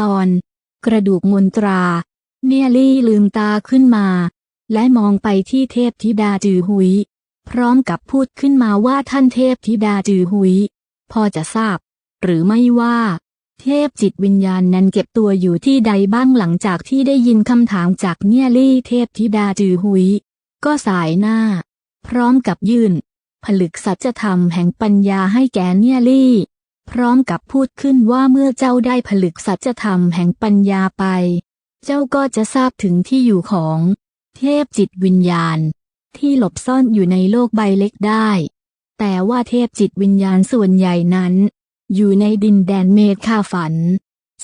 ตอน กระดูกมนตรา เนียลี่ลืมตาขึ้นมา และมองไปที่เทพธิดาจือหุย พร้อมกับพูดขึ้นมาว่าท่านเทพธิดาจือหุย พอจะทราบ หรือไม่ว่า เทพจิตวิญญาณนั้นเก็บตัวอยู่ที่ใดบ้างหลังจากที่ได้ยินคำถามจากเนียลี่เทพธิดาจือหุย ก็สายหน้า พร้อมกับยื่น ผลึกสัจธรรมแห่งปัญญาให้แก่เนียลี่ พร้อมกับพูดขึ้นว่าเมื่อเจ้าได้ผลึกสัจธรรมแห่งปัญญาไป เจ้าก็จะทราบถึงที่อยู่ของ เทพจิตวิญญาณ ที่หลบซ่อนอยู่ในโลกใบเล็กได้ แต่ว่าเทพจิตวิญญาณส่วนใหญ่นั้น อยู่ในดินแดนเมฆคาฝัน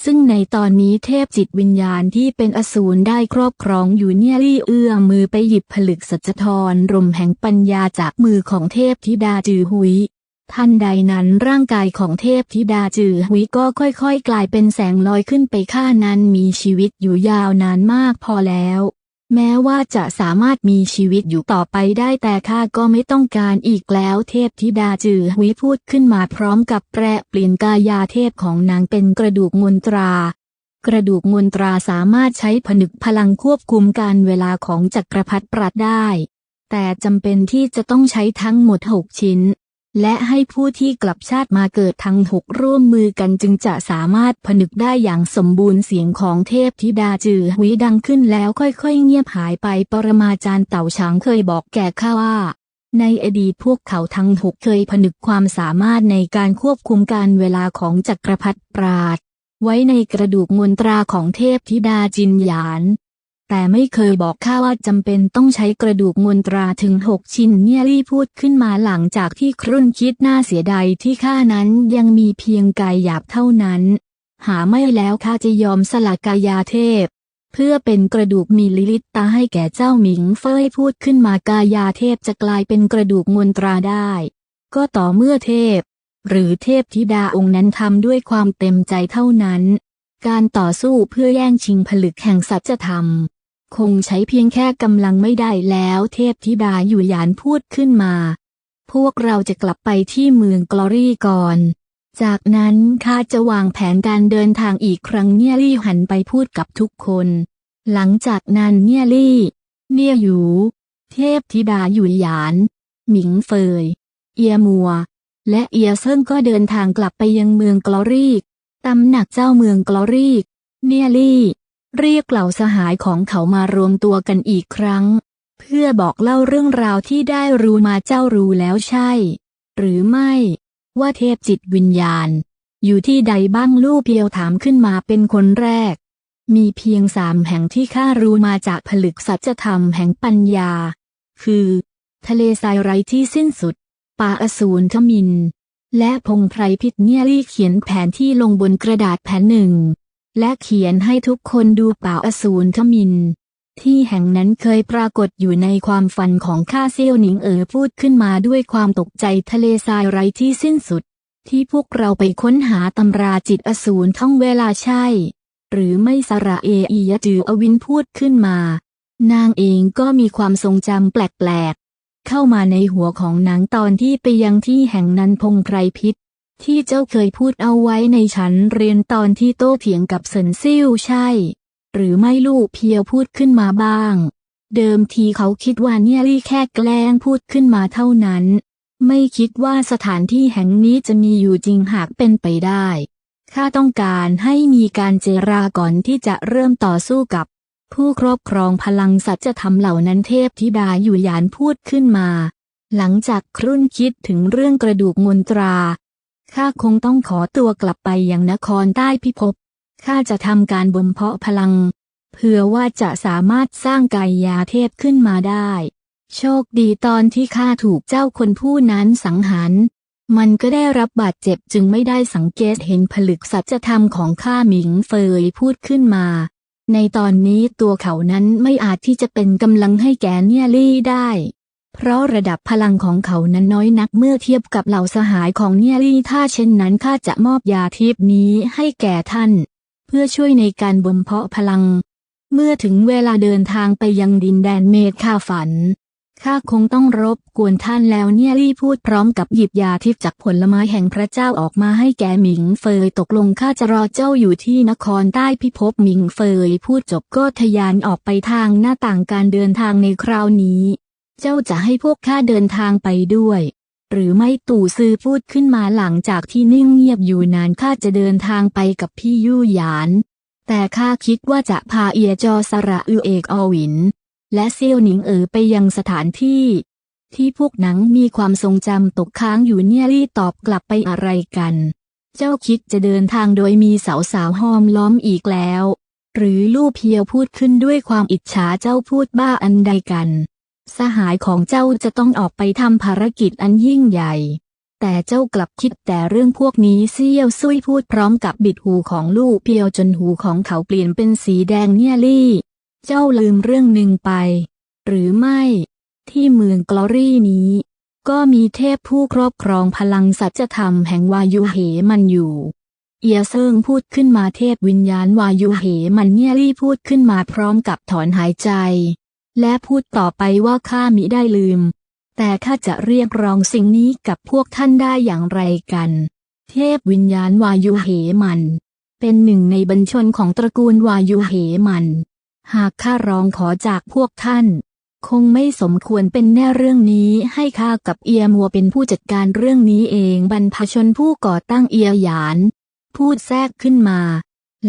ซึ่งในตอนนี้เทพจิตวิญญาณที่เป็นอสูรได้ครอบครองอยู่เนี่ยรี่เอื้อมมือไปหยิบผลึกสัจธรรมแห่งปัญญาจากมือของเทพธิดาจือหุย ท่านใดนั้นร่างกายของเทพธิดาจือหุยก็ค่อยๆ กลายเป็นแสงลอยขึ้นไปข้านั้นมีชีวิตอยู่ยาวนานมากพอแล้ว แม้ว่าจะสามารถมีชีวิตอยู่ต่อไปได้แต่ข้าก็ไม่ต้องการอีกแล้วเทพธิดาจือหุยพูดขึ้นมาพร้อมกับแปรเปลี่ยนกายาเทพของนางเป็นกระดูกมนตรากระดูกมนตราสามารถใช้ผนึกพลังควบคุมการเวลาของจักรพรรดิปรัดได้ แต่จำเป็นที่จะต้องใช้ทั้งหมดหกชิ้น และให้ผู้ที่กลับชาติมาเกิดทั้งหกร่วมมือกันจึงจะสามารถผนึกได้อย่างสมบูรณ์เสียงของเทพธิดาจือหวีดังขึ้นแล้วค่อยๆ เงียบหายไปปรมาจารย์เต่าช้างเคยบอกแก่ข้าว่า ในอดีตพวกเขาทั้งหกเคยผนึกความสามารถในการควบคุมการเวลาของจักรพรรดิปราดไว้ในกระดูกมนตราของเทพธิดาจินหยาน แต่ไม่เคยบอกข้าว่าจำเป็นต้องใช้กระดูกมนตราถึงหกชิ้นเนี่ยรี่พูดขึ้นมาหลังจากที่ครุ่นคิดน่าเสียดายที่ข้านั้นยังมีเพียงกายหยาบเท่านั้น หาไม่แล้วข้าจะยอมสละกายาเทพ เพื่อเป็นกระดูกมีลิลิตตาให้แก่เจ้าหมิงเฟยพูดขึ้นมากายาเทพจะกลายเป็นกระดูกมนตราได้ ก็ต่อเมื่อเทพ หรือเทพธิดาองค์นั้นทำด้วยความเต็มใจเท่านั้น การต่อสู้เพื่อแย่งชิงผลึกแห่งสัจธรรม คงใช้เพียงแค่กำลังไม่ได้แล้วเทพธิดาอยู่หยานพูดขึ้นมา พวกเราจะกลับไปที่เมืองกลอรี่ก่อน จากนั้นข้าจะวางแผนการเดินทางอีกครั้งเนี่ยลี่หันไปพูดกับทุกคน หลังจากนั้นเนี่ยลี่ เนี่ยหยูเทพธิดาอยู่หยาน หมิงเฟย เอียมัว และเอียเซิงก็เดินทางกลับไปยังเมืองกลอรีกตำหนักเจ้าเมืองกลอรีกเนียลี่ เรียกเหล่าสหายของเขามารวมตัวกันอีกครั้ง เพื่อบอกเล่าเรื่องราวที่ได้รู้มาเจ้ารู้แล้วใช่ หรือไม่ ว่าเทพจิตวิญญาณ อยู่ที่ใดบ้างลูกเพียวถามขึ้นมาเป็นคนแรก มีเพียงสามแห่งที่ข้ารู้มาจากผลึกสัจธรรมแห่งปัญญา คือ ทะเลทรายไร้ที่สิ้นสุด ป่าอสูรทมิน และพงไพรพิษเนี่ยรี่เขียนแผนที่ลงบนกระดาษแผ่นหนึ่ง และเขียนให้ทุกคนดูป่าอสูรทมิน ที่แห่งนั้นเคยปรากฏอยู่ในความฝันของข้าเซี่ยวหนิงเอ๋อพูดขึ้นมาด้วยความตกใจทะเลทรายไร้ที่สิ้นสุด ที่พวกเราไปค้นหาตำราจิตอสูรท่องเวลาใช่ หรือไม่สระเออียจืออวินพูดขึ้นมา นางเองก็มีความทรงจำแปลกๆเข้ามาในหัวของนางตอนที่ไปยังที่แห่งนั้นพงไพรพิษ ที่เจ้าเคยพูดเอาไว้ในชั้นเรียนตอนที่โต้เถียงกับเซินซิ่วใช่ หรือไม่ลูกเพียวพูดขึ้นมาบ้าง เดิมทีเขาคิดว่าเนี่ยรี่แค่แกล้งพูดขึ้นมาเท่านั้น ไม่คิดว่าสถานที่แห่งนี้จะมีอยู่จริงหากเป็นไปได้ข้าต้องการให้มีการเจราก่อนที่จะเริ่มต่อสู้กับ ผู้ครอบครองพลังสัจธรรมเหล่านั้นเทพธิดาอยู่ยานพูดขึ้นมา หลังจากครุ่นคิดถึงเรื่องกระดูกมนตรา ข้าคงต้องขอตัวกลับไปยังนครใต้พิภพ ข้าจะทำการบ่มเพาะพลัง เพื่อว่าจะสามารถสร้างกายยาเทพขึ้นมาได้ โชคดีตอนที่ข้าถูกเจ้าคนผู้นั้นสังหาร มันก็ได้รับบาดเจ็บจึงไม่ได้สังเกตเห็นผลึกสัจธรรมของข้าหมิงเฟยพูดขึ้นมา ในตอนนี้ตัวเขานั้นไม่อาจที่จะเป็นกำลังให้แกเนี่ยลี่ได้ เพราะระดับพลังของเขานั้นน้อยนักเมื่อเทียบกับเหล่าสหายของเนียลี่ถ้าเช่นนั้นข้าจะมอบยาทิพนี้ให้แก่ท่าน เพื่อช่วยในการบ่มเพาะพลัง เมื่อถึงเวลาเดินทางไปยังดินแดนเมฆข้าฝันข้าคงต้องรบกวนท่านแล้วเนี่ยลี่พูดพร้อมกับหยิบยาทิพจากผลไม้แห่งพระเจ้าออกมาให้แก่หมิงเฟยตกลงข้าจะรอเจ้าอยู่ที่นครใต้พิภพหมิงเฟยพูดจบก็ทะยานออกไปทางหน้าต่างการเดินทางในคราวนี้ เจ้าจะให้พวกข้าเดินทางไปด้วย หรือไม่ตู่ซือพูดขึ้นมาหลังจากที่นิ่งเงียบอยู่นานข้าจะเดินทางไปกับพี่ยู่หยาน แต่ข้าคิดว่าจะพาเอียจอสระอือเอกอวิน และเซียวหนิงเอ๋อไปยังสถานที่ ที่พวกหนังมีความทรงจำตกค้างอยู่เนี่ยรีบตอบกลับไปอะไรกัน เจ้าคิดจะเดินทางโดยมีสาวสาวห้อมล้อมอีกแล้ว หรือลู่เพียวพูดขึ้นด้วยความอิจฉาเจ้าพูดบ้าอันใดกัน สหายของเจ้าจะต้องออกไปทำภารกิจอันยิ่งใหญ่ แต่เจ้ากลับคิดแต่เรื่องพวกนี้เซี่ยวซุยพูดพร้อมกับบิดหูของลูกเพียวจนหูของเขาเปลี่ยนเป็นสีแดงเนี่ยลี่ เจ้าลืมเรื่องหนึ่งไป หรือไม่ ที่เมืองกลอรี่นี้ ก็มีเทพผู้ครอบครองพลังสัจธรรมแห่งวายุเหมันอยู่ เอียเซิงพูดขึ้นมาเทพวิญญาณวายุเหมันเนี่ยรี่พูดขึ้นมาพร้อมกับถอนหายใจ และพูดต่อไปว่าข้ามิได้ลืม แต่ข้าจะเรียกร้องสิ่งนี้กับพวกท่านได้อย่างไรกัน เทพวิญญาณวายุเหมัน เป็นหนึ่งในบัญชนของตระกูลวายุเหมัน หากข้าร้องขอจากพวกท่าน คงไม่สมควรเป็นแน่เรื่องนี้ให้ข้ากับเอียมัวเป็นผู้จัดการเรื่องนี้เองบรรพชนผู้ก่อตั้งเอียหยาน พูดแทรกขึ้นมา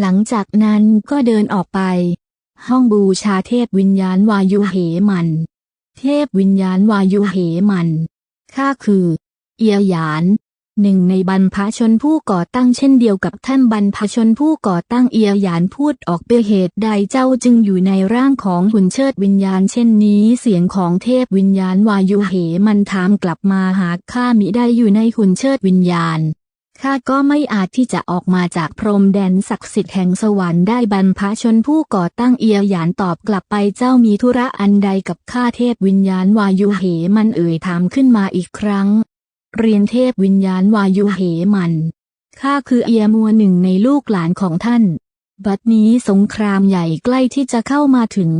หลังจากนั้นก็เดินออกไป ห้องบูชาเทพวิญญาณวายุเหมัน เทพวิญญาณวายุเหมันข้าคือ เอียหยาน หนึ่งในบรรพชนผู้ก่อตั้งเช่นเดียวกับท่านบรรพชนผู้ก่อตั้งเอียหยานพูดออกเปเหตุใดเจ้าจึงอยู่ในร่างของหุ่นเชิดวิญญาณเช่นนี้เสียงของเทพวิญญาณวายุเหมันถามกลับมาหากข้ามิได้อยู่ในหุ่นเชิดวิญญาณ ข้าก็ไม่อาจที่จะออกมาจากพรมแดนศักดิ์สิทธิ์แห่งสวรรค์ได้บรรพชนผู้ก่อตั้งเอียหยานตอบกลับไปเจ้ามีธุระอันใดกับข้าเทพวิญญาณวายุเหมันเอ่ยถามขึ้นมาอีกครั้ง เรียนเทพวิญญาณวายุเหมันข้าคือเอียมัวหนึ่งในลูกหลานของท่าน บัดนี้สงครามใหญ่ใกล้ที่จะเข้ามาถึง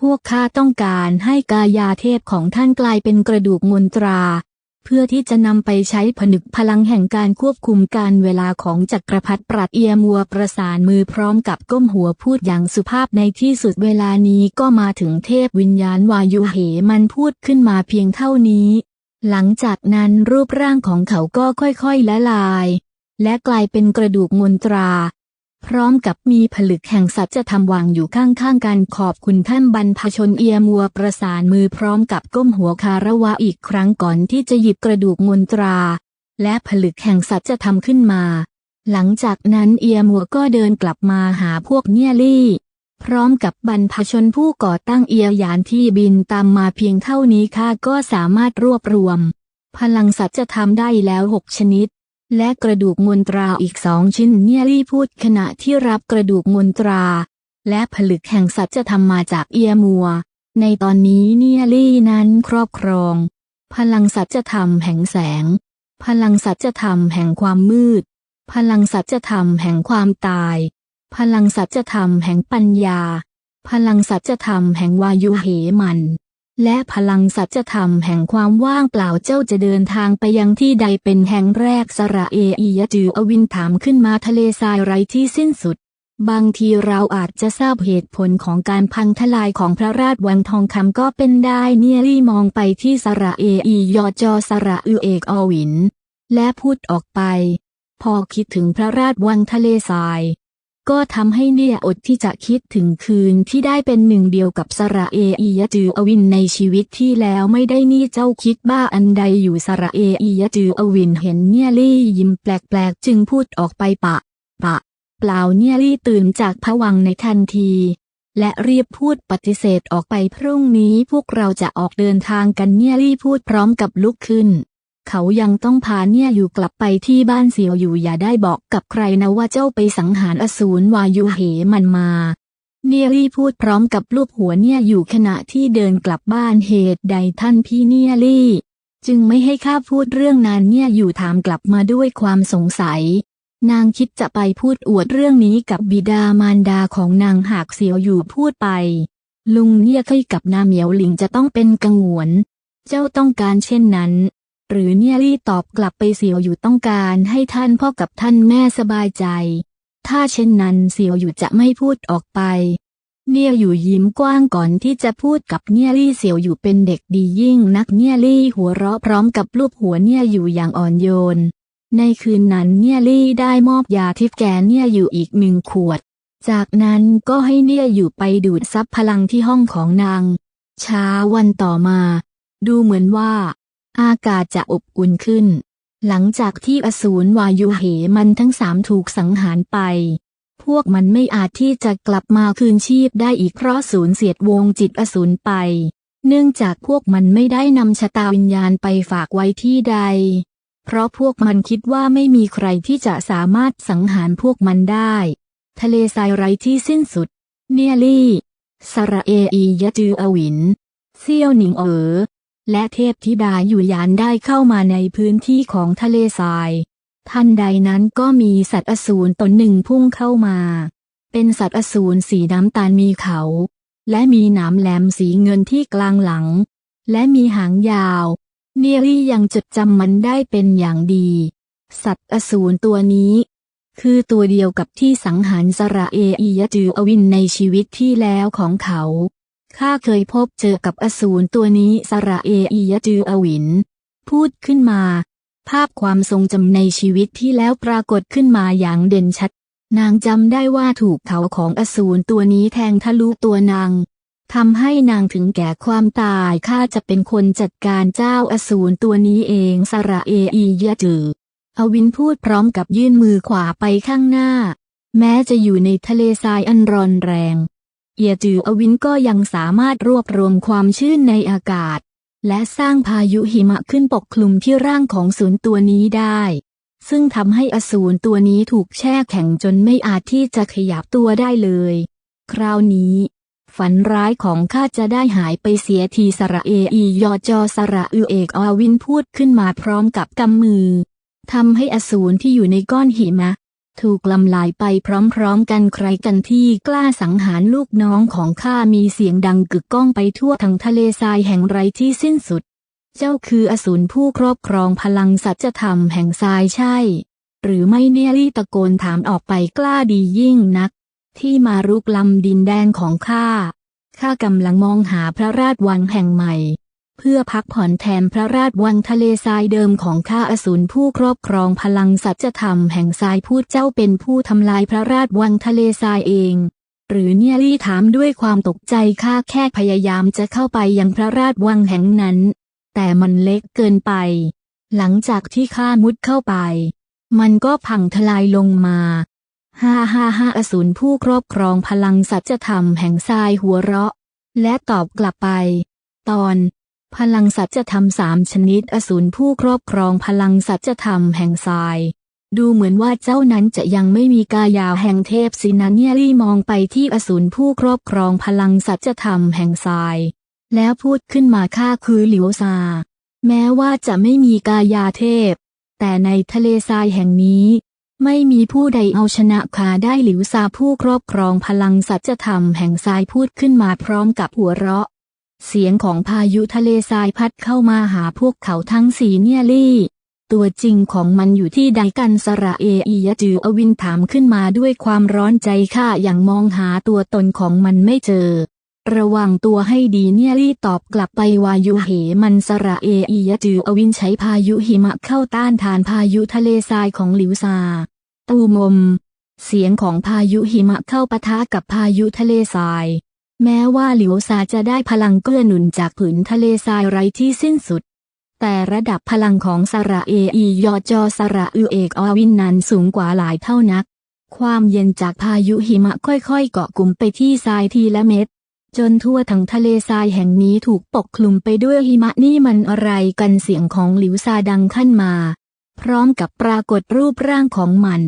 พวกข้าต้องการให้กายาเทพของท่านกลายเป็นกระดูกมนตรา เพื่อที่จะนำไปใช้ผนึกพลังแห่งการควบคุมการเวลาของจักรพรรดิปรัดเอียมัวประสานมือพร้อมกับก้มหัวพูดอย่างสุภาพในที่สุดเวลานี้ก็มาถึงเทพวิญญาณวายุเหมันพูดขึ้นมาเพียงเท่านี้ หลังจากนั้นรูปร่างของเขาก็ค่อยๆละลาย และกลายเป็นกระดูกมนตรา พร้อมกับมีผลึกแห่งสัจธรรมวางอยู่ข้างๆกันขอบคุณท่านบรรพชนเอียมัวประสานมือพร้อมกับก้มหัวคาระวะอีกครั้งก่อนที่จะหยิบกระดูกมนตรา และผลึกแห่งสัจธรรมขึ้นมา หลังจากนั้นเอียมัวก็เดินกลับมาหาพวกเนียลี่ พร้อมกับบรรพชนผู้ก่อตั้งเอียยานที่บินตามมาเพียงเท่านี้ข้าก็สามารถรวบรวม พลังสัจธรรมได้แล้วหกชนิด และกระดูกมนตราอีกสองชิ้นเนียลี่พูดขณะที่รับกระดูกมนตรา และผลึกแห่งสัจธรรมาจากเอียมัว ในตอนนี้เนียลี่นั้นครอบครอง พลังสัจธรรมแห่งแสง พลังสัจธรรมแห่งความมืด พลังสัจธรรมแห่งความตาย พลังสัจธรรมแห่งปัญญา พลังสัจธรรมแห่งวายุเหมัน และพลังสัจธรรมแห่งความว่างเปล่าเจ้าจะเดินทางไปยังที่ใดเป็นแห่งแรกสระเออียจืออวินถามขึ้นมาทะเลทรายไร้ที่สิ้นสุด บางทีเราอาจจะทราบเหตุผลของการพังทลายของพระราชวังทองคำก็เป็นได้เนียรี่มองไปที่สระเออียอจอสระอือเอกอวิน และพูดออกไป พอคิดถึงพระราชวังทะเลทราย ก็ทำให้เนี่ยอดที่จะคิดถึงคืนที่ได้เป็นหนึ่งเดียวกับสระเออียจืออวินในชีวิตที่แล้วไม่ได้นี่เจ้าคิดบ้าอันใดอยู่สระเออียจืออวินเห็นเนี่ยลี่ยิ้มแปลกๆ จึงพูดออกไปปะ ปะ เปล่าเนี่ยลี่ตื่นจากผวังในทันที และรีบพูดปฏิเสธออกไปพรุ่งนี้พวกเราจะออกเดินทางกันเนี่ยลี่พูดพร้อมกับลุกขึ้น เขายังต้องพาเนี่ยอยู่กลับไปที่บ้านเสียวอยู่อย่าได้บอกกับใครนะว่าเจ้าไปสังหารอสูรวายุเหมันมา เนียรี่พูดพร้อมกับลูบหัวเนี่ยอยู่ขณะที่เดินกลับบ้านเหตุใดท่านพี่เนียรี่ จึงไม่ให้ข้าพูดเรื่องนั้นเนี่ยอยู่ถามกลับมาด้วยความสงสัย นางคิดจะไปพูดอวดเรื่องนี้กับบิดามารดาของนางหากเสียวอยู่พูดไป ลุงเนี่ยเคยกับนาเหมียวหลิงจะต้องเป็นกังวล เจ้าต้องการเช่นนั้น หรือเนี่ยรี่ตอบกลับไปเสียวอยู่ต้องการให้ท่านพ่อกับท่านแม่สบายใจ ถ้าเช่นนั้นเสียวอยู่จะไม่พูดออกไป เนี่ยอยู่ยิ้มกว้างก่อนที่จะพูดกับเนี่ยรี่เสียวอยู่เป็นเด็กดียิ่งนักเนี่ยรี่หัวเราะพร้อมกับลูบหัวเนี่ยอยู่อย่างอ่อนโยน ในคืนนั้นเนี่ยรี่ได้มอบยาทิพแกเนี่ยอยู่อีกหนึ่งขวด จากนั้นก็ให้เนี่ยอยู่ไปดูดซับพลังที่ห้องของนาง เช้าวันต่อมา ดูเหมือนว่า อากาศจะอบอุ่นขึ้น หลังจากที่อสูรวายุเหมันทั้งสามถูกสังหารไป พวกมันไม่อาจที่จะกลับมาคืนชีพได้อีกเพราะสูญเสียดวงจิตอสูรไป เนื่องจากพวกมันไม่ได้นำชะตาวิญญาณไปฝากไว้ที่ใด เพราะพวกมันคิดว่าไม่มีใครที่จะสามารถสังหารพวกมันได้ ทะเลทรายไร้ที่สิ้นสุด เนียลี่สระเออียะจืออวิน เซี่ยวหนิงเอ๋อ และเทพธิดาอยู่ยานได้เข้ามาในพื้นที่ของทะเลทรายทันใดนั้นก็มีสัตว์อสูรตนหนึ่งพุ่งเข้ามา เป็นสัตว์อสูรสีน้ำตาลมีเขา และมีหนามแหลมสีเงินที่กลางหลัง และมีหางยาว เนียรี่ยังจดจำมันได้เป็นอย่างดี สัตว์อสูรตัวนี้ คือตัวเดียวกับที่สังหารสระเอียจืออวินในชีวิตที่แล้วของเขา ข้าเคยพบเจอกับอสูรตัวนี้สระเออียจืออวิน พูดขึ้นมา ภาพความทรงจำในชีวิตที่แล้วปรากฏขึ้นมาอย่างเด่นชัด นางจำได้ว่าถูกเขาของอสูรตัวนี้แทงทะลุตัวนางทำให้นางถึงแก่ความตายข้าจะเป็นคนจัดการเจ้าอสูรตัวนี้เองสระเออียจืออวินพูดพร้อมกับยื่นมือขวาไปข้างหน้า แม้จะอยู่ในทะเลทรายอันร้อนแรง เอียจืออวินก็ยังสามารถรวบรวมความชื้นในอากาศ และสร้างพายุหิมะขึ้นปกคลุมที่ร่างของศูนย์ตัวนี้ได้ ซึ่งทำให้อสูรตัวนี้ถูกแช่แข็งจนไม่อาจที่จะขยับตัวได้เลย คราวนี้ ฝันร้ายของข้าจะได้หายไปเสียทีสระเออียอจอสระอือเอกอวินพูดขึ้นมาพร้อมกับกำมือทำให้อสูรที่อยู่ในก้อนหิมะ ถูกลำลายไปพร้อมๆกันใครกันที่กล้าสังหารลูกน้องของข้ามีเสียงดังกึกก้องไปทั่วทั้งทะเลทรายแห่งไรที่สิ้นสุด เจ้าคืออสูรผู้ครอบครองพลังสัจธรรมแห่งทรายใช่ หรือไม่เนี่ยรี่ตะโกนถามออกไปกล้าดียิ่งนัก ที่มารุกล้ำดินแดนของข้าข้ากำลังมองหาพระราชวังแห่งใหม่ เพื่อพักผ่อนแทนพระราชวังทะเลทรายเดิมของข้าอสูรผู้ครอบครองพลังสัจธรรมแห่งทรายพูดเจ้าเป็นผู้ทำลายพระราชวังทะเลทรายเอง หรือเนี่ยรี่ถามด้วยความตกใจข้าแค่พยายามจะเข้าไปยังพระราชวังแห่งนั้น แต่มันเล็กเกินไป หลังจากที่ข้ามุดเข้าไป มันก็พังทลายลงมาฮ่าฮ่าฮ่าอสูรผู้ครอบครองพลังสัจธรรมแห่งทรายหัวเราะ และตอบกลับไป ตอน พลังสัจธรรมสามชนิดอสูรผู้ครอบครองพลังสัจธรรมแห่งทราย ดูเหมือนว่าเจ้านั้นจะยังไม่มีกายาวแห่งเทพสินะเนียรี่มองไปที่อสูรผู้ครอบครองพลังสัจธรรมแห่งทราย แล้วพูดขึ้นมาข้าคือหลิวซา แม้ว่าจะไม่มีกายาเทพ แต่ในทะเลทรายแห่งนี้ ไม่มีผู้ใดเอาชนะขาได้หลิวซาผู้ครอบครองพลังสัจธรรมแห่งทรายพูดขึ้นมาพร้อมกับหัวเราะ เสียงของพายุทะเลทรายพัดเข้ามาหาพวกเขาทั้งสีเนี่ยลี่ ตัวจริงของมันอยู่ที่ใดกันสระเออียจืออวินถามขึ้นมาด้วยความร้อนใจข้าอย่างมองหาตัวตนของมันไม่เจอ ระวังตัวให้ดีเนี่ยลี่ตอบกลับไปวายุเหมันสระเออียจืออวินใช้พายุหิมะเข้าต้านทานพายุทะเลทรายของหลิวซา ตูมม เสียงของพายุหิมะเข้าปะทะกับพายุทะเลทราย แม้ว่าหลิวซาจะได้พลังเกื้อหนุนจากผืนทะเลทรายไร้ที่สิ้นสุด แต่ระดับพลังของสระเออียอจอสระอือเอกอวินนั้นสูงกว่าหลายเท่านัก ความเย็นจากพายุหิมะค่อยๆ เกาะกลุ่มไปที่ทรายทีละเม็ด จนทั่วทั้งทะเลทรายแห่งนี้ถูกปกคลุมไปด้วยหิมะนี่มันอะไรกันเสียงของหลิวซาดังขึ้นมา พร้อมกับปรากฏรูปร่างของมัน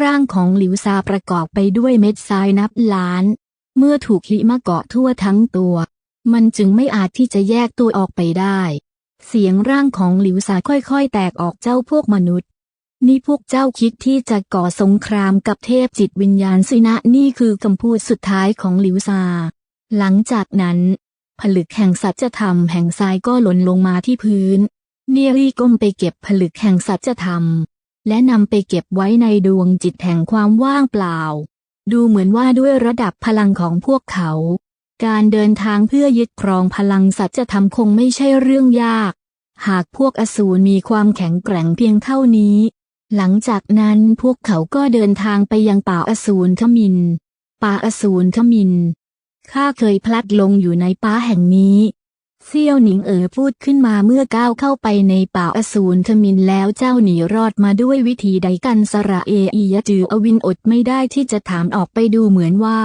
ร่างของหลิวซาประกอบไปด้วยเม็ดทรายนับล้าน เมื่อถูกหิมะเกาะทั่วทั้งตัว มันจึงไม่อาจที่จะแยกตัวออกไปได้ เสียงร่างของหลิวซาค่อยๆ แตกออกเจ้าพวกมนุษย์ นี่พวกเจ้าคิดที่จะก่อสงครามกับเทพจิตวิญญาณสินะนี่คือคำพูดสุดท้ายของหลิวซา หลังจากนั้น ผลึกแห่งสัจธรรมแห่งทรายก็หล่นลงมาที่พื้น เนียรี่ก้มไปเก็บผลึกแห่งสัจธรรม และนำไปเก็บไว้ในดวงจิตแห่งความว่างเปล่า ดูเหมือนว่าด้วยระดับพลังของพวกเขา การเดินทางเพื่อยึดครองพลังสัจธรรมคงไม่ใช่เรื่องยาก หากพวกอสูรมีความแข็งแกร่งเพียงเท่านี้ หลังจากนั้นพวกเขาก็เดินทางไปยังป่าอสูรทมิน ป่าอสูรทมินข้าเคยพลัดลงอยู่ในป่าแห่งนี้ เซี่ยวหนิงเอ๋อพูดขึ้นมาเมื่อก้าวเข้าไปในป่าอสูรทมินแล้วเจ้าหนีรอดมาด้วยวิธีใดกันสระเออียจืออวินอดไม่ได้ที่จะถามออกไปดูเหมือนว่า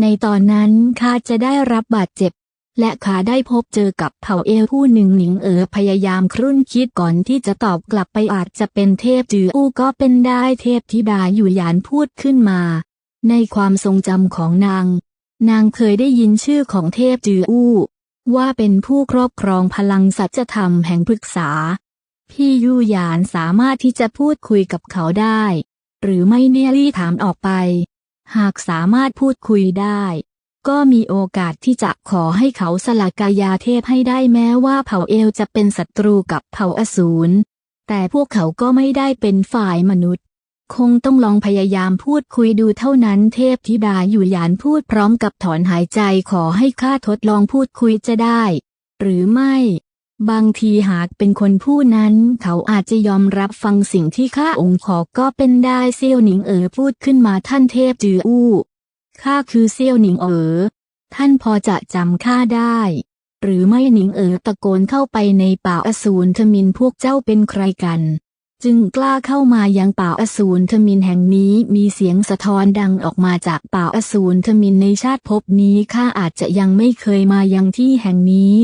ในตอนนั้นข้าจะได้รับบาดเจ็บ และข้าได้พบเจอกับเผ่าเอลผู้หนึ่งหนิงเอ๋อพยายามครุ่นคิดก่อนที่จะตอบกลับไปอาจจะเป็นเทพจืออู้ก็เป็นได้เทพธิดาอยู่หยานพูดขึ้นมา ในความทรงจำของนาง นางเคยได้ยินชื่อของเทพจืออู้ ว่าเป็นผู้ครอบครองพลังสัจธรรมแห่งพฤกษา พี่ยู่หยานสามารถที่จะพูดคุยกับเขาได้ หรือไม่เนียรี่ถามออกไป หากสามารถพูดคุยได้ ก็มีโอกาสที่จะขอให้เขาสละกายาเทพให้ได้แม้ว่าเผ่าเอลจะเป็นศัตรูกับเผ่าอสูรแต่พวกเขาก็ไม่ได้เป็นฝ่ายมนุษย์ คงต้องลองพยายามพูดคุยดูเท่านั้นเทพธิดาอยู่หยานพูดพร้อมกับถอนหายใจขอให้ข้าทดลองพูดคุยจะได้ หรือไม่ บางทีหากเป็นคนผู้นั้น เขาอาจจะยอมรับฟังสิ่งที่ข้าองค์ขอก็เป็นได้เซี่ยวหนิงเอ๋อพูดขึ้นมาท่านเทพจืออู้ข้าคือเซี่ยวหนิงเอ๋อท่านพอจะจำข้าได้ หรือไม่หนิงเอ๋อตะโกนเข้าไปในป่าอสูรทมินพวกเจ้าเป็นใครกัน จึงกล้าเข้ามายังป่าอสูรทมินแห่งนี้มีเสียงสะท้อนดังออกมาจากป่าอสูรทมินในชาติภพนี้ข้าอาจจะยังไม่เคยมายังที่แห่งนี้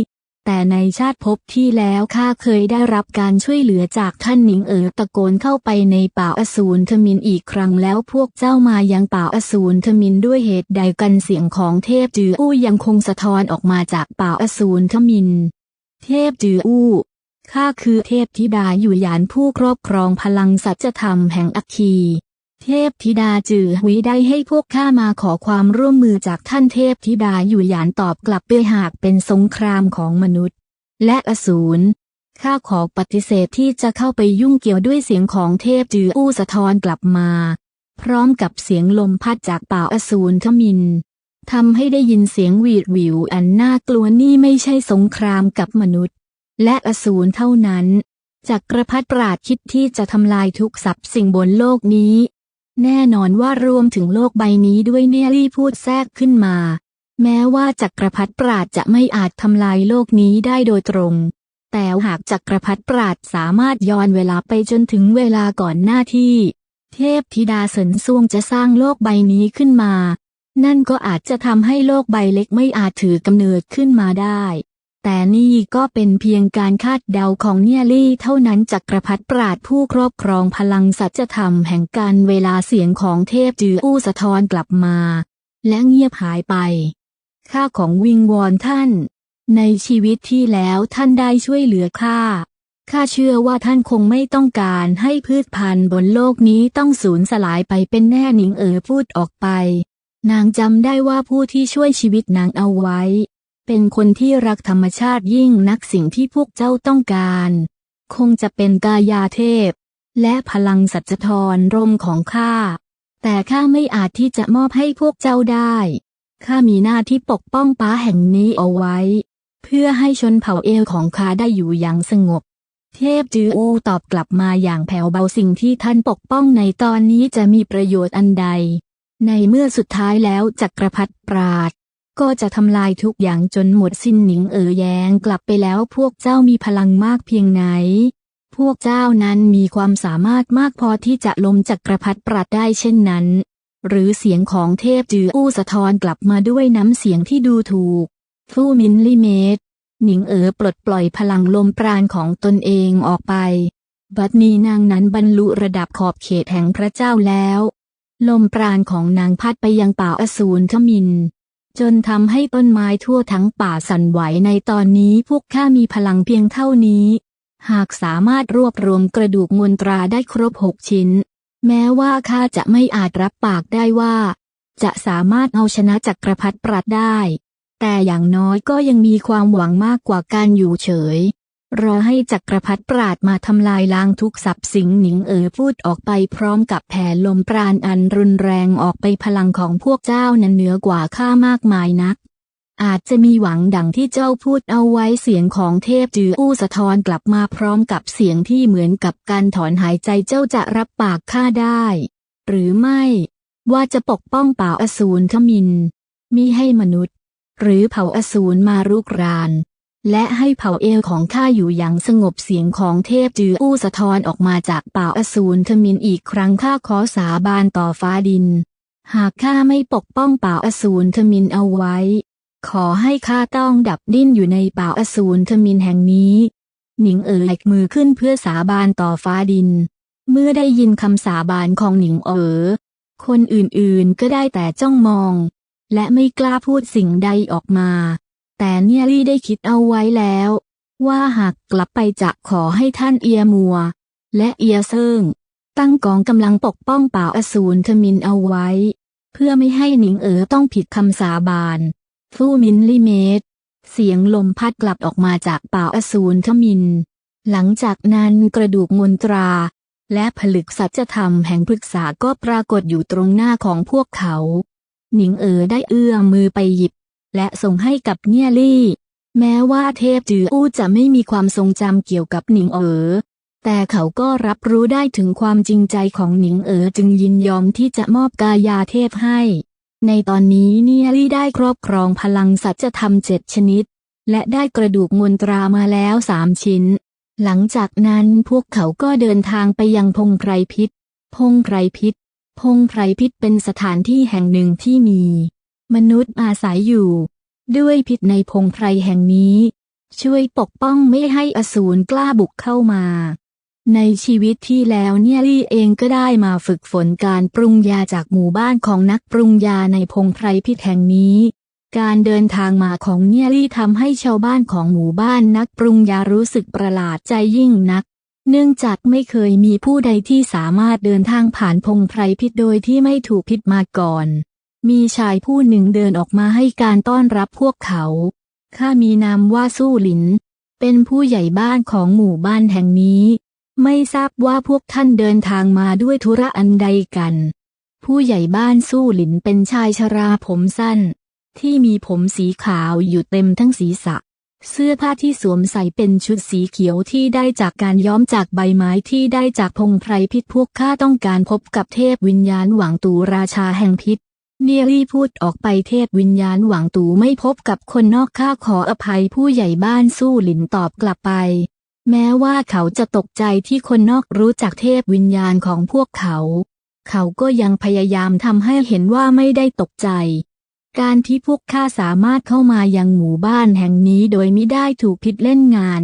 แต่ในชาติภพที่แล้วข้าเคยได้รับการช่วยเหลือจากท่านหนิงเอ๋อตะโกนเข้าไปในป่าอสูรทมินอีกครั้งแล้วพวกเจ้ามายังป่าอสูรทมินด้วยเหตุใดกันเสียงของเทพจืออู้ยังคงสะท้อนออกมาจากป่าอสูรทมิน เทพจืออู้ ข้าคือเทพธิดาอยู่หยานผู้ครอบครองพลังสัจธรรมแห่งอัคคี เทพธิดาจือหุยได้ให้พวกข้ามาขอความร่วมมือจากท่านเทพธิดาอยู่หยานตอบกลับไปหากเป็นสงครามของมนุษย์ และอสูรข้าขอปฏิเสธที่จะเข้าไปยุ่งเกี่ยวด้วยเสียงของเทพจืออู้สะท้อนกลับมา พร้อมกับเสียงลมพัดจากป่าอสูรทมินทำให้ได้ยินเสียงหวีดหวิวอันน่ากลัวนี่ไม่ใช่สงครามกับมนุษย์ และอสูรเท่านั้นจักรพรรดิปราดคิดที่จะทำลายทุกสรรพสิ่งบนโลกนี้ แน่นอนว่ารวมถึงโลกใบนี้ด้วยเนรี่พูดแทรกขึ้นมา แม้ว่าจักรพรรดิปราดจะไม่อาจทำลายโลกนี้ได้โดยตรง แต่หากจักรพรรดิปราดสามารถย้อนเวลาไปจนถึงเวลาก่อนหน้าที่ เทพธิดาเสินซ่วงจะสร้างโลกใบนี้ขึ้นมา นั่นก็อาจจะทำให้โลกใบเล็กไม่อาจถือกำเนิดขึ้นมาได้ แต่นี่ก็เป็นเพียงการคาดเดาของเนียลี่เท่านั้นจักรพรรดิปราดผู้ครอบครองพลังสัจธรรมแห่งการเวลาเสียงของเทพจืออู้สะท้อนกลับมา และเงียบหายไป ข้าของวิงวอนท่าน ในชีวิตที่แล้วท่านได้ช่วยเหลือข้าข้าเชื่อว่าท่านคงไม่ต้องการให้พืชพันธุ์บนโลกนี้ต้องสูญสลายไปเป็นแน่หนิงเอ๋อพูดออกไป นางจำได้ว่าผู้ที่ช่วยชีวิตนางเอาไว้ เป็นคนที่รักธรรมชาติยิ่งนักสิ่งที่พวกเจ้าต้องการ คงจะเป็นกายาเทพ และพลังสัจธรรมของข้า แต่ข้าไม่อาจที่จะมอบให้พวกเจ้าได้ข้ามีหน้าที่ปกป้องป้าแห่งนี้เอาไว้ เพื่อให้ชนเผ่าเอลของข้าได้อยู่อย่างสงบ เทพจืออูตอบกลับมาอย่างแผ่วเบาสิ่งที่ท่านปกป้องในตอนนี้จะมีประโยชน์อันใด ในเมื่อสุดท้ายแล้วจักรพรรดิปราด ก็จะทำลายทุกอย่างจนหมดสิ้นหนิงเอ๋อแยงกลับไปแล้วพวกเจ้ามีพลังมากเพียงไหน พวกเจ้านั้นมีความสามารถมากพอที่จะล้มจักรพรรดิปราดได้เช่นนั้น หรือเสียงของเทพจืออู้สะท้อนกลับมาด้วยน้ำเสียงที่ดูถูกฟู่มินลิเมตหนิงเอ๋อปลดปล่อยพลังลมปราณของตนเองออกไป บัดนี้นางนั้นบรรลุระดับขอบเขตแห่งพระเจ้าแล้ว ลมปราณของนางพัดไปยังป่าอสูรทมิน จนทำให้ต้นไม้ทั่วทั้งป่าสั่นไหวในตอนนี้พวกข้ามีพลังเพียงเท่านี้ หากสามารถรวบรวมกระดูกมนตราได้ครบหกชิ้น แม้ว่าข้าจะไม่อาจรับปากได้ว่า จะสามารถเอาชนะจักรพรรดิปรัดได้ แต่อย่างน้อยก็ยังมีความหวังมากกว่าการอยู่เฉย รอให้จักรพรรดิปราดมาทำลายล้างทุกสับสิ่งหนิงเอ๋อพูดออกไปพร้อมกับแผ่ลมปราณอันรุนแรงออกไปพลังของพวกเจ้านั้นเหนือกว่าข้ามากมายนัก อาจจะมีหวังดังที่เจ้าพูดเอาไว้เสียงของเทพจืออู้สะท้อนกลับมาพร้อมกับเสียงที่เหมือนกับการถอนหายใจเจ้าจะรับปากข้าได้ หรือไม่ ว่าจะปกป้องป่าอสูรทมินมิให้มนุษย์ หรือเผ่าอสูรมารุกราน และให้เผ่าเอลของข้าอยู่อย่างสงบเสียงของเทพจืออู้สะท้อนออกมาจากเป่าอสูรทมินอีกครั้งข้าขอสาบานต่อฟ้าดิน หากข้าไม่ปกป้องเป่าอสูรทมินเอาไว้ ขอให้ข้าต้องดับดิ้นอยู่ในเป่าอสูรทมินแห่งนี้ หนิงเอ๋ยมือขึ้นเพื่อสาบานต่อฟ้าดิน เมื่อได้ยินคำสาบานของหนิงเอ๋อคนอื่นๆก็ได้แต่จ้องมอง และไม่กล้าพูดสิ่งใดออกมา แต่เนียรี่ได้คิดเอาไว้แล้ว ว่าหากกลับไปจะขอให้ท่านเอียมัว และเอียเซิงตั้งกองกำลังปกป้องป่าอสูรทมินเอาไว้ เพื่อไม่ให้หนิงเอ๋อต้องผิดคำสาบานฟู่มินลิเมตเสียงลมพัดกลับออกมาจากป่าอสูรทมิน หลังจากนั้นกระดูกมนตรา และผลึกสัจธรรมแห่งพฤกษาก็ปรากฏอยู่ตรงหน้าของพวกเขา หนิงเอ๋อได้เอื้อมมือไปหยิบ และส่งให้กับเนียลี่ แม้ว่าเทพจืออู้จะไม่มีความทรงจำเกี่ยวกับหนิงเอ๋อ แต่เขาก็รับรู้ได้ถึงความจริงใจของหนิงเอ๋อจึงยินยอมที่จะมอบกายาเทพให้ ในตอนนี้เนียลี่ได้ครอบครองพลังสัจธรรมเจ็ดชนิด และได้กระดูกมนตรามาแล้วสามชิ้น หลังจากนั้นพวกเขาก็เดินทางไปยังพงไพรพิษ พงไพรพิษพงไพรพิษเป็นสถานที่แห่งหนึ่งที่มี มนุษย์อาศัยอยู่ ด้วยพิษในพงไพรแห่งนี้ ช่วยปกป้องไม่ให้อสูรกล้าบุกเข้ามา ในชีวิตที่แล้วเนี่ยลี่เองก็ได้มาฝึกฝนการปรุงยาจากหมู่บ้านของนักปรุงยาในพงไพรพิษแห่งนี้การเดินทางมาของเนี่ยลี่ทำให้ชาวบ้านของหมู่บ้านนักปรุงยารู้สึกประหลาดใจยิ่งนัก เนื่องจากไม่เคยมีผู้ใดที่สามารถเดินทางผ่านพงไพรพิษโดยที่ไม่ถูกพิษมาก่อน มีชายผู้หนึ่งเดินออกมาให้การต้อนรับพวกเขา ข้ามีนามว่าสู้หลิน เป็นผู้ใหญ่บ้านของหมู่บ้านแห่งนี้ ไม่ทราบว่าพวกท่านเดินทางมาด้วยธุระอันใดกัน ผู้ใหญ่บ้านสู้หลินเป็นชายชราผมสั้น ที่มีผมสีขาวอยู่เต็มทั้งศีรษะ เสื้อผ้าที่สวมใส่เป็นชุดสีเขียวที่ได้จากการย้อมจากใบไม้ที่ได้จากพงไพรพิษพวกข้าต้องการพบกับเทพวิญญาณหวังตูราชาแห่งพิษ เนียรี่พูดออกไปเทพวิญญาณหวังตูไม่พบกับคนนอกข้าขออภัยผู้ใหญ่บ้านสู้หลินตอบกลับไป แม้ว่าเขาจะตกใจที่คนนอกรู้จักเทพวิญญาณของพวกเขา เขาก็ยังพยายามทำให้เห็นว่าไม่ได้ตกใจ การที่พวกข้าสามารถเข้ามายังหมู่บ้านแห่งนี้โดยไม่ได้ถูกพิษเล่นงาน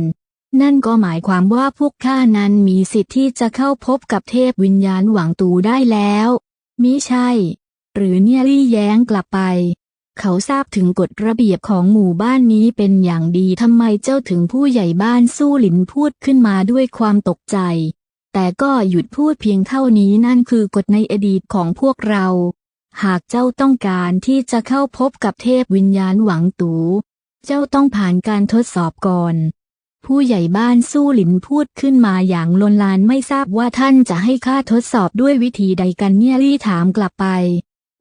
นั่นก็หมายความว่าพวกข้านั้นมีสิทธิ์ที่จะเข้าพบกับเทพวิญญาณหวังตูได้แล้วมิใช่ หรือเนี่ยรี่แย้งกลับไป เขาทราบถึงกฎระเบียบของหมู่บ้านนี้เป็นอย่างดีทำไมเจ้าถึงผู้ใหญ่บ้านสู้หลินพูดขึ้นมาด้วยความตกใจ แต่ก็หยุดพูดเพียงเท่านี้นั่นคือกฎในอดีตของพวกเรา หากเจ้าต้องการที่จะเข้าพบกับเทพวิญญาณหวังตู เจ้าต้องผ่านการทดสอบก่อนผู้ใหญ่บ้านสู้หลินพูดขึ้นมาอย่างลนลานไม่ทราบว่าท่านจะให้ข้าทดสอบด้วยวิธีใดกันเนี่ยรี่ถามกลับไป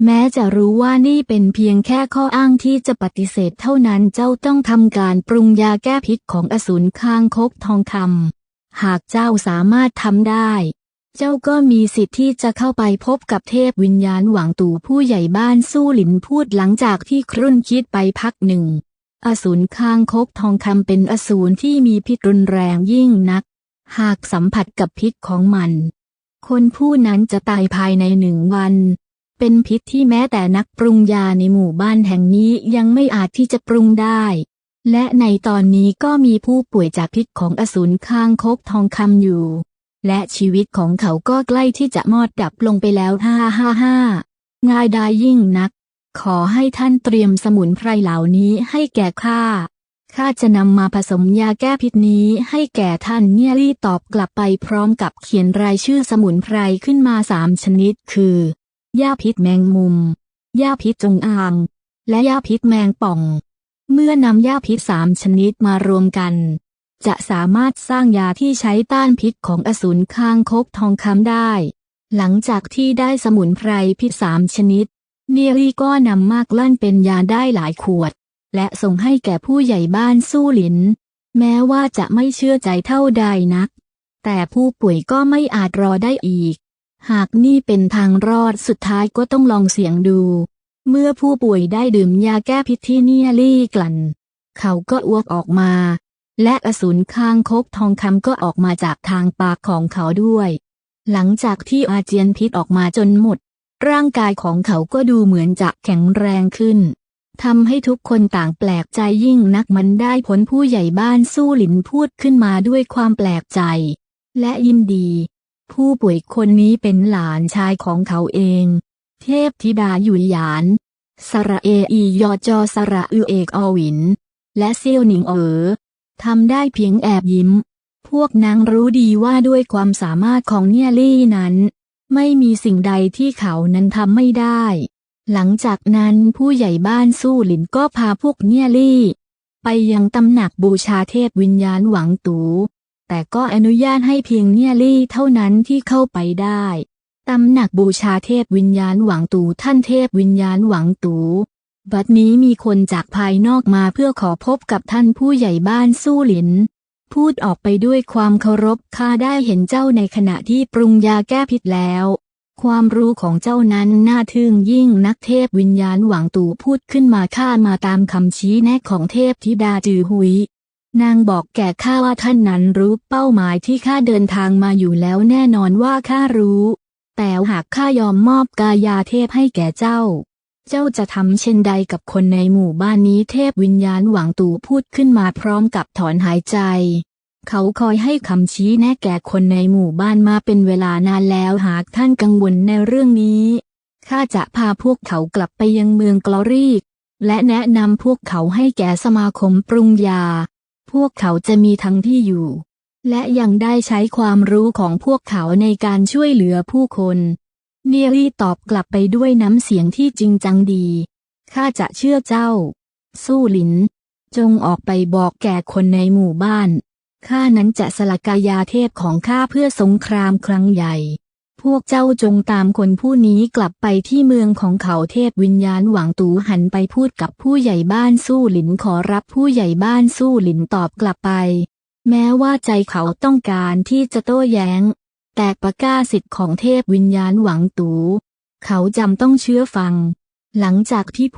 แม้จะรู้ว่านี่เป็นเพียงแค่ข้ออ้างที่จะปฏิเสธเท่านั้นเจ้าต้องทำการปรุงยาแก้พิษของอสูรคางคกทองคำหากเจ้าสามารถทำได้ เจ้าก็มีสิทธิ์ที่จะเข้าไปพบกับเทพวิญญาณหวังตู่ผู้ใหญ่บ้านสู้หลินพูดหลังจากที่ครุ่นคิดไปพักหนึ่ง อสูรคางคกทองคำเป็นอสูรที่มีพิษรุนแรงยิ่งนัก หากสัมผัสกับพิษของมัน คนผู้นั้นจะตายภายในหนึ่งวัน เป็นพิษที่แม้แต่นักปรุงยาในหมู่บ้านแห่งนี้ยังไม่อาจที่จะปรุงได้ และในตอนนี้ก็มีผู้ป่วยจากพิษของอสูรคางคกทองคำอยู่ และชีวิตของเขาก็ใกล้ที่จะมอดดับลงไปแล้วฮ่าฮ่าฮ่าง่ายดายยิ่งนัก ขอให้ท่านเตรียมสมุนไพรเหล่านี้ให้แก่ข้าข้าจะนำมาผสมยาแก้พิษนี้ให้แก่ท่านเนี่ยรีตอบกลับไปพร้อมกับเขียนรายชื่อสมุนไพรขึ้นมาสามชนิด คือ ยาพิษแมงมุม ยาพิษจงอาง และยาพิษแมงป่อง เมื่อนำยาพิษสามชนิดมารวมกัน จะสามารถสร้างยาที่ใช้ต้านพิษของอสูรคางคกทองคำได้ หลังจากที่ได้สมุนไพรพิษสามชนิด เนียรี่ก็นำมากลั่นเป็นยาได้หลายขวด และส่งให้แก่ผู้ใหญ่บ้านสู้หลิน แม้ว่าจะไม่เชื่อใจเท่าใดนัก แต่ผู้ป่วยก็ไม่อาจรอได้อีก หากนี่เป็นทางรอดสุดท้ายก็ต้องลองเสี่ยงดู เมื่อผู้ป่วยได้ดื่มยาแก้พิษที่เนียรี่กลั่น เขาก็อ้วกออกมา และอสูรคางคกทองคำก็ออกมาจากทางปากของเขาด้วย หลังจากที่อาเจียนพิษออกมาจนหมด ร่างกายของเขาก็ดูเหมือนจะแข็งแรงขึ้นทำให้ทุกคนต่างแปลกใจยิ่งนักมันได้ผลผู้ใหญ่บ้านสู้หลินพูดขึ้นมาด้วยความแปลกใจ และยินดี ผู้ป่วยคนนี้เป็นหลานชายของเขาเอง เทพธิดาหยุยหยาน สระเออียอจอสระอือเอกอวิน และเซียวหนิงเอ๋อทำได้เพียงแอบยิ้ม พวกนางรู้ดีว่าด้วยความสามารถของเนี่ยลี่นั้น ไม่มีสิ่งใดที่เขานั้นทำไม่ได้ หลังจากนั้นผู้ใหญ่บ้านสู้หลินก็พาพวกเนี่ยลี่ ไปยังตำหนักบูชาเทพวิญญาณหวังตู แต่ก็อนุญาตให้เพียงเนียลี่เท่านั้นที่เข้าไปได้ตำหนักบูชาเทพวิญญาณหวังตูท่านเทพวิญญาณหวังตู บัดนี้มีคนจากภายนอกมาเพื่อขอพบกับท่านผู้ใหญ่บ้านสู้หลิน พูดออกไปด้วยความเคารพข้าได้เห็นเจ้าในขณะที่ปรุงยาแก้พิษแล้ว ความรู้ของเจ้านั้นน่าทึ่งยิ่งนักเทพวิญญาณหวังตูพูดขึ้นมาข้ามาตามคำชี้แนะของเทพธิดาจือหุย นางบอกแก่ข้าว่าท่านนั้นรู้เป้าหมายที่ข้าเดินทางมาอยู่แล้วแน่นอนว่าข้ารู้ แต่หากข้ายอมมอบกายาเทพให้แก่เจ้า เจ้าจะทำเช่นใดกับคนในหมู่บ้านนี้เทพวิญญาณหวังตู่พูดขึ้นมาพร้อมกับถอนหายใจ เขาคอยให้คำชี้แนะแก่คนในหมู่บ้านมาเป็นเวลานานแล้วหากท่านกังวลในเรื่องนี้ข้าจะพาพวกเขากลับไปยังเมืองกลอรีกและแนะนำพวกเขาให้แก่สมาคมปรุงยา พวกเขาจะมีทั้งที่อยู่ และยังได้ใช้ความรู้ของพวกเขาในการช่วยเหลือผู้คนเนียรี่ตอบกลับไปด้วยน้ำเสียงที่จริงจังดี ข้าจะเชื่อเจ้า สู้หลิน จงออกไปบอกแก่คนในหมู่บ้าน ข้านั้นจะสละกายาเทพของข้าเพื่อสงครามครั้งใหญ่ พวกเจ้าจงตามคนผู้นี้กลับไปที่เมืองของเขาเทพวิญญาณหวังตูหันไปพูดกับผู้ใหญ่บ้านสู้หลินขอรับผู้ใหญ่บ้านสู้หลินตอบกลับไป แม้ว่าใจเขาต้องการที่จะโต้แย้ง แต่ประกาศสิทธิ์ของเทพวิญญาณหวังตู เขาจำต้องเชื่อฟัง หลังจากที่